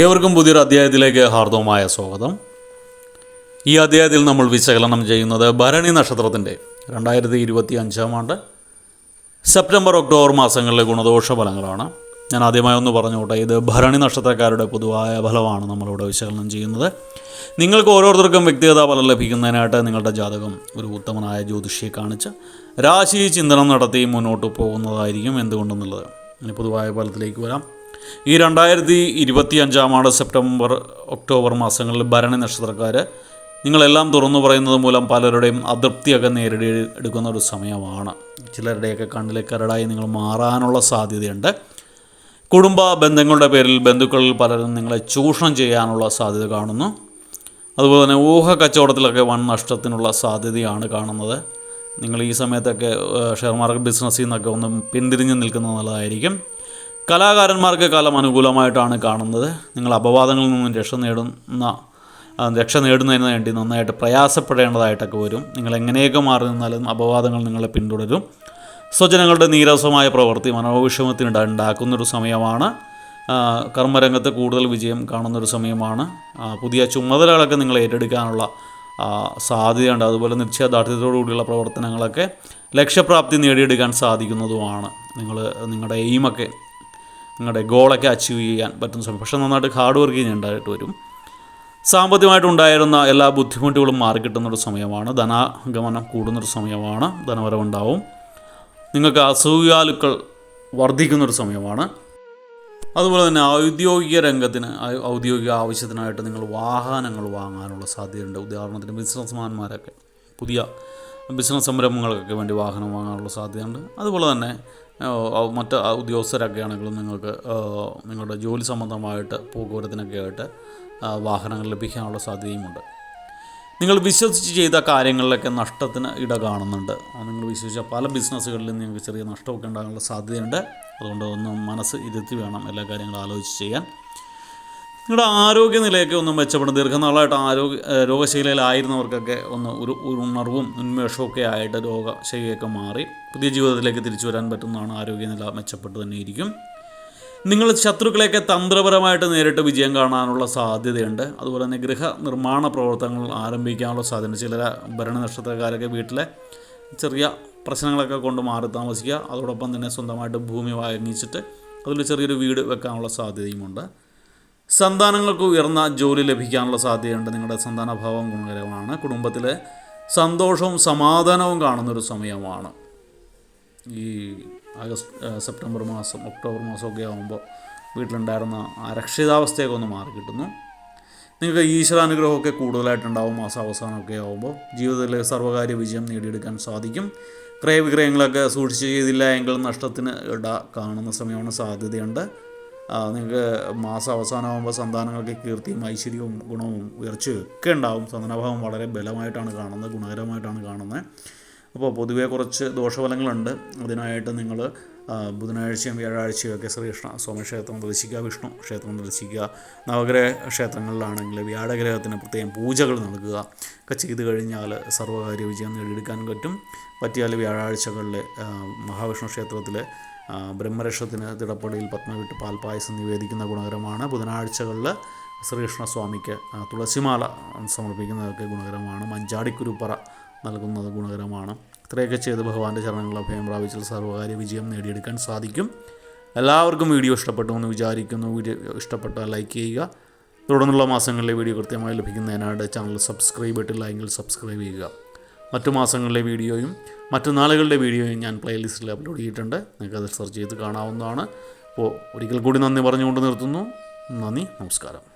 ഏവർക്കും പുതിയൊരു അധ്യായത്തിലേക്ക് ഹാർദവമായ സ്വാഗതം. ഈ അധ്യായത്തിൽ നമ്മൾ വിശകലനം ചെയ്യുന്നത് ഭരണി നക്ഷത്രത്തിന്റെ രണ്ടായിരത്തി ഇരുപത്തി അഞ്ചാം ആണ്ട് സെപ്റ്റംബർ ഒക്ടോബർ മാസങ്ങളിലെ ഗുണദോഷ ഫലങ്ങളാണ്. ഞാൻ ആദ്യമായി ഒന്ന് പറഞ്ഞോട്ടെ ഇത് ഭരണി നക്ഷത്രക്കാരുടെ പൊതുവായ ഫലമാണ് നമ്മളിവിടെ വിശകലനം ചെയ്യുന്നത്. നിങ്ങൾക്ക് ഓരോരുത്തർക്കും വ്യക്തിഗത ഫലം ലഭിക്കുന്നതിനായിട്ട് നിങ്ങളുടെ ജാതകം ഒരു ഉത്തമനായ ജ്യോതിഷിയെ കാണിച്ച് രാശി ചിന്തനം നടത്തി മുന്നോട്ട് പോകുന്നതായിരിക്കും എന്തുകൊണ്ടെന്നുള്ളത്. ഇനി പൊതുവായ ഫലത്തിലേക്ക് വരാം. ഈ രണ്ടായിരത്തി ഇരുപത്തി അഞ്ചാം ആണ്ട് സെപ്റ്റംബർ ഒക്ടോബർ മാസങ്ങളിൽ ഭരണി നക്ഷത്രക്കാർ നിങ്ങളെല്ലാം തുറന്നു പറയുന്നത് മൂലം പലരുടെയും അതൃപ്തിയൊക്കെ നേരിടി എടുക്കുന്ന ഒരു സമയമാണ്. ചിലരുടെയൊക്കെ കണ്ണിലെ കരടായി നിങ്ങൾ മാറാനുള്ള സാധ്യതയുണ്ട്. കുടുംബ ബന്ധങ്ങളുടെ പേരിൽ ബന്ധുക്കളിൽ പലരും നിങ്ങളെ ചൂഷണം ചെയ്യാനുള്ള സാധ്യത കാണുന്നു. അതുപോലെ തന്നെ ഊഹ കച്ചവടത്തിലൊക്കെ വൻ നഷ്ടത്തിനുള്ള സാധ്യതയാണ് കാണുന്നത്. നിങ്ങൾ ഈ സമയത്തൊക്കെ ഷെയർ മാർക്കറ്റ് ബിസിനസ്സിൽ നിന്നൊക്കെ ഒന്ന് പിന്തിരിഞ്ഞ് നിൽക്കുന്നത് നല്ലതായിരിക്കും. കലാകാരന്മാർക്ക് കാലം അനുകൂലമായിട്ടാണ് കാണുന്നത്. നിങ്ങൾ അപവാദങ്ങളിൽ നിന്നും രക്ഷ നേടുന്ന രക്ഷ നേടുന്നതിന് വേണ്ടി നന്നായിട്ട് പ്രയാസപ്പെടേണ്ടതായിട്ടൊക്കെ വരും. നിങ്ങൾ എങ്ങനെയൊക്കെ മാറി നിന്നാലും അപവാദങ്ങൾ നിങ്ങളെ പിന്തുടരും. സ്വജനങ്ങളുടെ നീരസമായ പ്രവൃത്തി മനോവിഷമത്തിന് ഇട- ഉണ്ടാക്കുന്നൊരു സമയമാണ്. കർമ്മരംഗത്ത് കൂടുതൽ വിജയം കാണുന്നൊരു സമയമാണ്. പുതിയ ചുമതലകളൊക്കെ നിങ്ങൾ ഏറ്റെടുക്കാനുള്ള സാധ്യതയുണ്ട്. അതുപോലെ നിശ്ചയദാർഢ്യത്തോടു കൂടിയുള്ള പ്രവർത്തനങ്ങളൊക്കെ ലക്ഷ്യപ്രാപ്തി നേടിയെടുക്കാൻ സാധിക്കുന്നതുമാണ്. നിങ്ങൾ നിങ്ങളുടെ എയിമൊക്കെ നിങ്ങളുടെ ഗോളൊക്കെ അച്ചീവ് ചെയ്യാൻ പറ്റുന്ന സമയം. പക്ഷേ നന്നായിട്ട് ഹാർഡ് വർക്ക് ചെയ്യേണ്ടതായിട്ട് വരും. സാമ്പത്തികമായിട്ടുണ്ടായിരുന്ന എല്ലാ ബുദ്ധിമുട്ടുകളും മാറിക്കിട്ടുന്നൊരു സമയമാണ്. ധനാഗമനം കൂടുന്നൊരു സമയമാണ്. ധനവരവുണ്ടാവും. നിങ്ങൾക്ക് അസൂയാലുക്കൾ വർദ്ധിക്കുന്നൊരു സമയമാണ്. അതുപോലെ തന്നെ ഔദ്യോഗിക രംഗത്തിന് ഔദ്യോഗിക ആവശ്യത്തിനായിട്ട് നിങ്ങൾ വാഹനങ്ങൾ വാങ്ങാനുള്ള സാധ്യതയുണ്ട്. ഉദാഹരണത്തിന് ബിസിനസ്മാന്മാരൊക്കെ പുതിയ ബിസിനസ് സംരംഭങ്ങൾക്കൊക്കെ വേണ്ടി വാഹനം വാങ്ങാനുള്ള സാധ്യതയുണ്ട്. അതുപോലെ തന്നെ മറ്റ് ഉദ്യോഗസ്ഥരൊക്കെ ആണെങ്കിലും നിങ്ങൾക്ക് നിങ്ങളുടെ ജോലി സംബന്ധമായിട്ട് പോക്കുവരത്തിനൊക്കെ ആയിട്ട് വാഹനങ്ങൾ ലഭിക്കാനുള്ള സാധ്യതയുമുണ്ട്. നിങ്ങൾ വിശ്വസിച്ച് ചെയ്ത കാര്യങ്ങളിലൊക്കെ നഷ്ടത്തിന് ഇട കാണുന്നുണ്ട്. നിങ്ങൾ വിശ്വസിച്ച പല ബിസിനസ്സുകളിലും നിങ്ങൾക്ക് ചെറിയ നഷ്ടമൊക്കെ ഉണ്ടാകാനുള്ള സാധ്യതയുണ്ട്. അതുകൊണ്ട് ഒന്ന് മനസ്സ് ഇരുത്തി വേണം എല്ലാ കാര്യങ്ങളും ആലോചിച്ച് ചെയ്യാൻ. നിങ്ങളുടെ ആരോഗ്യനിലയൊക്കെ ഒന്ന് മെച്ചപ്പെടും ദീർഘനാളായിട്ട് ആരോഗ്യ രോഗശൈലിയിലായിരുന്നവർക്കൊക്കെ ഒന്ന് ഒരു ഉണർവും ഉന്മേഷവും ആയിട്ട് രോഗശൈലിയൊക്കെ മാറി പുതിയ ജീവിതത്തിലേക്ക് തിരിച്ചു വരാൻ പറ്റുന്നതാണ് ആരോഗ്യനില മെച്ചപ്പെട്ടു തന്നെ ഇരിക്കും. നിങ്ങൾ ശത്രുക്കളെയൊക്കെ തന്ത്രപരമായിട്ട് നേരിട്ട് വിജയം കാണാനുള്ള സാധ്യതയുണ്ട്. അതുപോലെ തന്നെ ഗൃഹ നിർമ്മാണ പ്രവർത്തനങ്ങൾ ആരംഭിക്കാനുള്ള സാധ്യത ചില ഭരണ നക്ഷത്രക്കാരൊക്കെ വീട്ടിലെ ചെറിയ പ്രശ്നങ്ങളൊക്കെ കൊണ്ട് മാറി താമസിക്കുക അതോടൊപ്പം തന്നെ സ്വന്തമായിട്ട് ഭൂമി വാങ്ങിച്ചിട്ട് അതിൽ ചെറിയൊരു വീട് വെക്കാനുള്ള സാധ്യതയുമുണ്ട്. സന്താനങ്ങൾക്ക് ഉയർന്ന ജോലി ലഭിക്കാനുള്ള സാധ്യതയുണ്ട്. നിങ്ങളുടെ സന്താനഭാവം ഗുണകരമാണ്. കുടുംബത്തിലെ സന്തോഷവും സമാധാനവും കാണുന്നൊരു സമയമാണ്. ഈ ആഗസ്റ്റ് സെപ്റ്റംബർ മാസം ഒക്ടോബർ മാസമൊക്കെ ആകുമ്പോൾ വീട്ടിലുണ്ടായിരുന്ന ആ രക്ഷിതാവസ്ഥയൊക്കെ ഒന്ന് മാറി കിട്ടുന്നു. നിങ്ങൾക്ക് ഈശ്വരാനുഗ്രഹമൊക്കെ കൂടുതലായിട്ടുണ്ടാവും മാസാവസാനമൊക്കെ ആകുമ്പോൾ ജീവിതത്തിലെ സർവകാര്യ വിജയം നേടിയെടുക്കാൻ സാധിക്കും. ക്രയവിക്രയങ്ങളൊക്കെ സൂക്ഷിച്ച് ചെയ്തില്ല എങ്കിൽ നഷ്ടത്തിന് ഇട കാണുന്ന സമയമാണ് സാധ്യതയുണ്ട്. നിങ്ങൾക്ക് മാസം അവസാനമാകുമ്പോൾ സന്താനങ്ങൾക്ക് കീർത്തിയും ഐശ്വര്യവും ഗുണവും ഉയർച്ചയും ഒക്കെ ഉണ്ടാവും. സന്താനഭാവം വളരെ ബലമായിട്ടാണ് കാണുന്നത് ഗുണകരമായിട്ടാണ് കാണുന്നത്. അപ്പോൾ പൊതുവെ കുറച്ച് ദോഷഫലങ്ങളുണ്ട്. അതിനായിട്ട് നിങ്ങൾ ബുധനാഴ്ചയും വ്യാഴാഴ്ചയും ഒക്കെ ശ്രീകൃഷ്ണ സോമക്ഷേത്രം ദർശിക്കുക വിഷ്ണു ക്ഷേത്രം ദർശിക്കുക നവഗ്രഹ ക്ഷേത്രങ്ങളിലാണെങ്കിൽ വ്യാഴഗ്രഹത്തിന് പ്രത്യേകം പൂജകൾ നൽകുക ഒക്കെ ചെയ്തു കഴിഞ്ഞാൽ സർവകാര്യ വിജയം നേടിയെടുക്കാൻ പറ്റും. പറ്റിയാൽ വ്യാഴാഴ്ചകളിൽ മഹാവിഷ്ണു ക്ഷേത്രത്തിലെ ആ, ബ്രഹ്മരക്ഷത്തിന് തിടപ്പടിയിൽ പത്മവിട്ട് പാൽപായസം നിവേദിക്കുന്ന ഗുണകരമാണ്. ബുധനാഴ്ചകളിൽ ശ്രീകൃഷ്ണസ്വാമിക്ക് തുളസിമാല സമർപ്പിക്കുന്നതൊക്കെ ഗുണകരമാണ്. മഞ്ചാടിക്കുരുപ്പറ നൽകുന്നത് ഗുണകരമാണ്. ഇത്രയൊക്കെ ചെയ്ത് ഭഗവാന്റെ ചരണങ്ങൾ അഭയം പ്രാപിച്ചാൽ സർവകാര്യ വിജയം നേടിയെടുക്കാൻ സാധിക്കും. എല്ലാവർക്കും വീഡിയോ ഇഷ്ടപ്പെട്ടു എന്ന് വിചാരിക്കുന്നു. വീഡിയോ ഇഷ്ടപ്പെട്ടാൽ ലൈക്ക് ചെയ്യുക. തുടർന്നുള്ള മാസങ്ങളിലെ വീഡിയോ കൃത്യമായി ലഭിക്കുന്നതിനായിട്ട് ചാനൽ സബ്സ്ക്രൈബ് ഇട്ടില്ല എങ്കിൽ സബ്സ്ക്രൈബ് ചെയ്യുക. മറ്റു മാസങ്ങളിലെ വീഡിയോയും മറ്റു നാളുകളുടെ വീഡിയോയും ഞാൻ പ്ലേലിസ്റ്റിൽ അപ്ലോഡ് ചെയ്തിട്ടുണ്ട്. നിങ്ങൾക്ക് അത് സെർച്ച് ചെയ്ത് കാണാവുന്നതാണ്. അപ്പോൾ ഒരിക്കൽ കൂടി നന്ദി പറഞ്ഞുകൊണ്ട് നിർത്തുന്നു. നന്ദി നമസ്കാരം.